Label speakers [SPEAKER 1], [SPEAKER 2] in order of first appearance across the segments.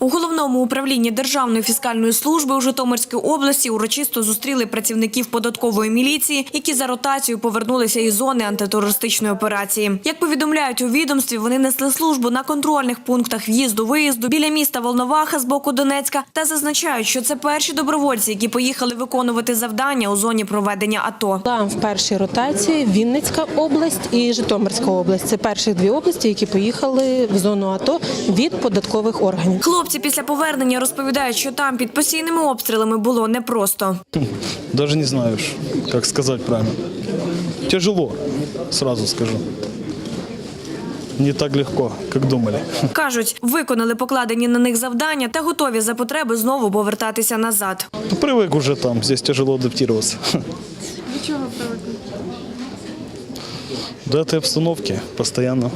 [SPEAKER 1] У головному управлінні Державної фіскальної служби у Житомирській області урочисто зустріли працівників податкової міліції, які за ротацією повернулися із зони антитерористичної операції. Як повідомляють у відомстві, вони несли службу на контрольних пунктах в'їзду-виїзду біля міста Волноваха з боку Донецька та зазначають, що це перші добровольці, які поїхали виконувати завдання у зоні проведення АТО.
[SPEAKER 2] Була в першій ротації Вінницька область і Житомирська область. Це перші дві області, які поїхали в зону АТО від податкових органів.
[SPEAKER 1] Хлопці після повернення розповідають, що там під постійними обстрілами було непросто.
[SPEAKER 3] Даже не знаешь, как сказать правильно. Тяжело, сразу скажу. Не так легко, как думали.
[SPEAKER 1] Кажуть, виконали покладені на них завдання та готові за потреби знову повертатися назад.
[SPEAKER 3] Ну, Привык уже там, здесь тяжело адаптироваться.
[SPEAKER 4] До чого привикли?
[SPEAKER 3] До этой обстановки постоянно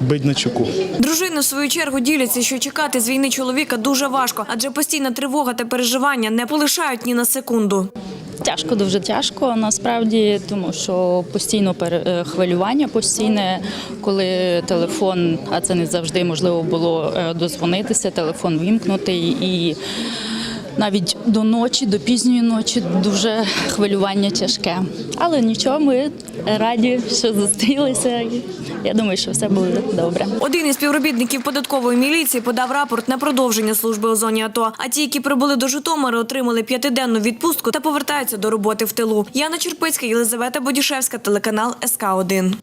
[SPEAKER 3] быть на чеку.
[SPEAKER 1] Дружини в свою чергу діляться, що чекати з війни чоловіка дуже важко, адже постійна тривога та переживання не полишають ні на секунду.
[SPEAKER 5] Тяжко, дуже тяжко насправді, тому що постійно е, хвилювання постійне, коли телефон, а це не завжди можливо було е, дозвонитися, телефон вімкнутий і. Навіть до ночі, до пізньої ночі дуже хвилювання тяжке. Але нічого, ми раді, що зустрілися. Я думаю, що все буде добре.
[SPEAKER 1] Один із співробітників податкової міліції подав рапорт на продовження служби у зоні АТО. А ті, які прибули до Житомира, отримали п'ятиденну відпустку та повертаються до роботи в тилу. Яна Черпицька, Єлизавета Бодішевська, телеканал СК 1